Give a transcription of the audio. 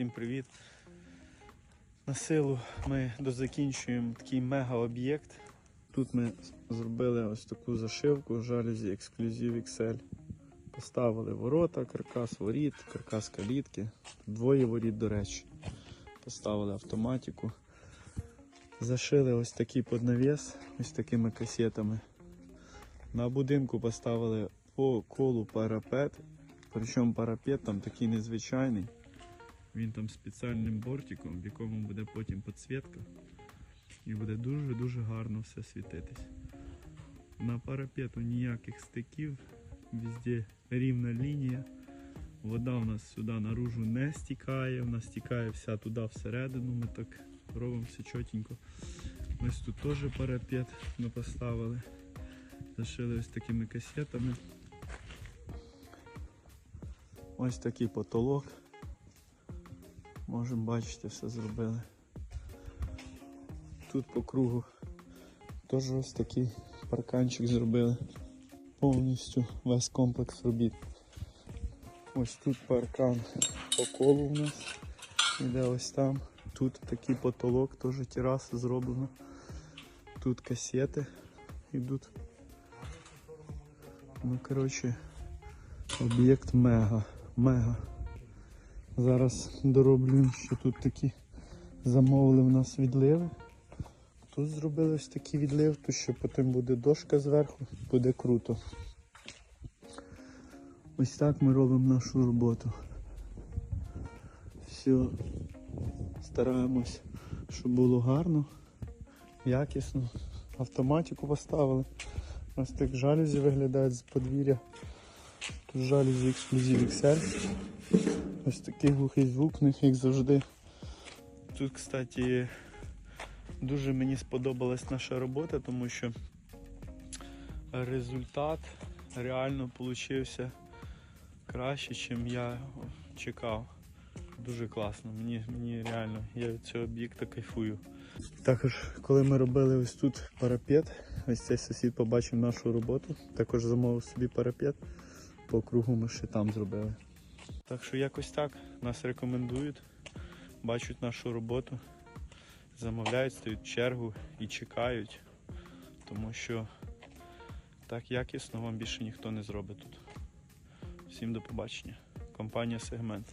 Всім привіт. На силу ми дозакінчуємо такий мега-об'єкт. Тут ми зробили ось таку зашивку жалюзі Exclusive XL. Поставили ворота, каркас воріт, каркас калітки. Двоє воріт, до речі. Поставили автоматику. Зашили ось такий поднавіс, ось такими касетами. На будинку поставили по колу парапет. Причому парапет там такий незвичайний. Він там спеціальним бортиком, в якому буде потім підсвітка. І буде дуже-дуже гарно все світитись. На парапету ніяких стиків, везде рівна лінія. Вода у нас сюди наружу не стікає, вона стікає вся туди всередину. Ми так робимо все чотенько. Ось тут теж парапет ми поставили. Зашили ось такими касетами. Ось такий потолок. Можемо бачити, все зробили. Тут по кругу теж ось такий парканчик зробили. Повністю весь комплекс робіт. Ось тут паркан по колу у нас. Іде ось там. Тут такий потолок, теж тераса зроблена. Тут касети йдуть. Ну, коротше, об'єкт мега. Мега. Зараз дороблюємо, що тут такі замовили в нас відливи. Тут зробили ось відлив, то що потім буде дошка зверху, буде круто. Ось так ми робимо нашу роботу. Все, стараємось, щоб було гарно, якісно. Автоматику поставили. Ось так жалюзі виглядають з подвір'я. Тут жалюзі ексклюзив XL. Ось такий глухий звук в них, як завжди. Тут, кстати, дуже мені сподобалась наша робота, тому що результат реально получився краще, ніж я чекав. Дуже класно. Мені, мені реально, я від цього об'єкта кайфую. Також, коли ми робили ось тут парапет, ось цей сусід побачив нашу роботу, також замовив собі парапет. По кругу ми ще там зробили. Так що якось так нас рекомендують, бачать нашу роботу, замовляють, стають в чергу і чекають, тому що так якісно вам більше ніхто не зробить тут. Всім до побачення. Компанія Сегмент.